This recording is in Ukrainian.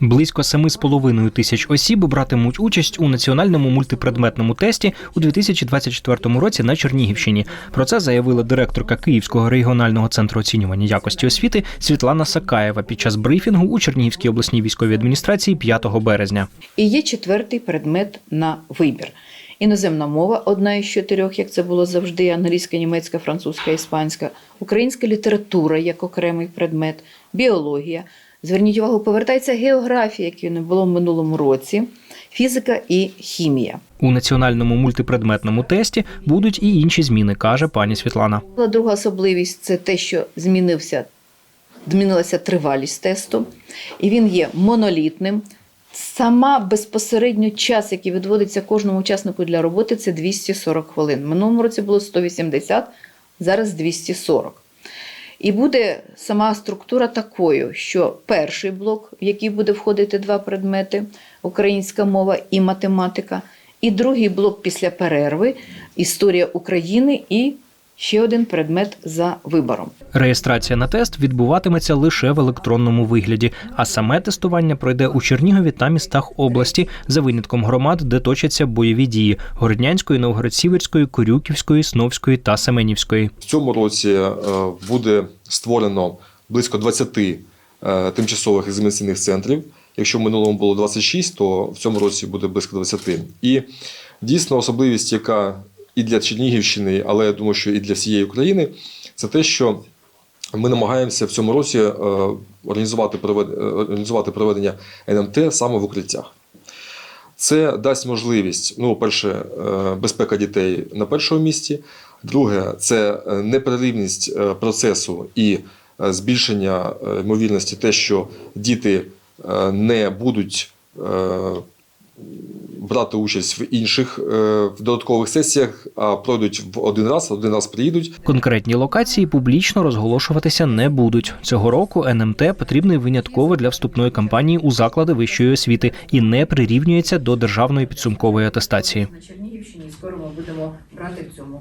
Близько 7,5 тисяч осіб братимуть участь у національному мультипредметному тесті у 2024 році на Чернігівщині. Про це заявила директорка Київського регіонального центру оцінювання якості освіти Світлана Сакаєва під час брифінгу у Чернігівській обласній військовій адміністрації 5 березня. І є четвертий предмет на вибір. Іноземна мова одна із чотирьох, як це було завжди: англійська, німецька, французька, іспанська, українська література як окремий предмет, біологія. Зверніть увагу, повертається географія, якої не було в минулому році, фізика і хімія. У національному мультипредметному тесті будуть і інші зміни, каже пані Світлана. Друга особливість це те, що змінився, змінилася тривалість тесту, і він є монолітним. Сама безпосередньо час, який відводиться кожному учаснику для роботи, це 240 хвилин. Минулому році було 180, зараз 240. І буде сама структура такою, що перший блок, в який буде входити два предмети українська мова і математика, і другий блок після перерви історія України і ще один предмет за вибором. Реєстрація на тест відбуватиметься лише в електронному вигляді, а саме тестування пройде у Чернігові та містах області за винятком громад, де точаться бойові дії Городнянської, Новгород-Сіверської, Корюківської, Сновської та Семенівської. В цьому році е, буде створено близько 20 е, тимчасових екзаменаційних центрів. Якщо в минулому було 26, то в цьому році буде близько 20. І дійсно особливість, яка і для Чернігівщини, але я думаю, що і для всієї України, це те, що ми намагаємося в цьому році е, організувати е, організувати проведення НМТ саме в укриттях. Це дасть можливість, ну, перше, е, безпека дітей на першому місці. Друге, це непреривність процесу і збільшення ймовірності, те, що діти не будуть брати участь в інших е, в додаткових сесіях, а пройдуть в один раз, один раз приїдуть. Конкретні локації публічно розголошуватися не будуть. Цього року НМТ потрібний винятково для вступної кампанії у заклади вищої освіти і не прирівнюється до державної підсумкової атестації. На Чернігівщині скоро ми будемо брати в цьому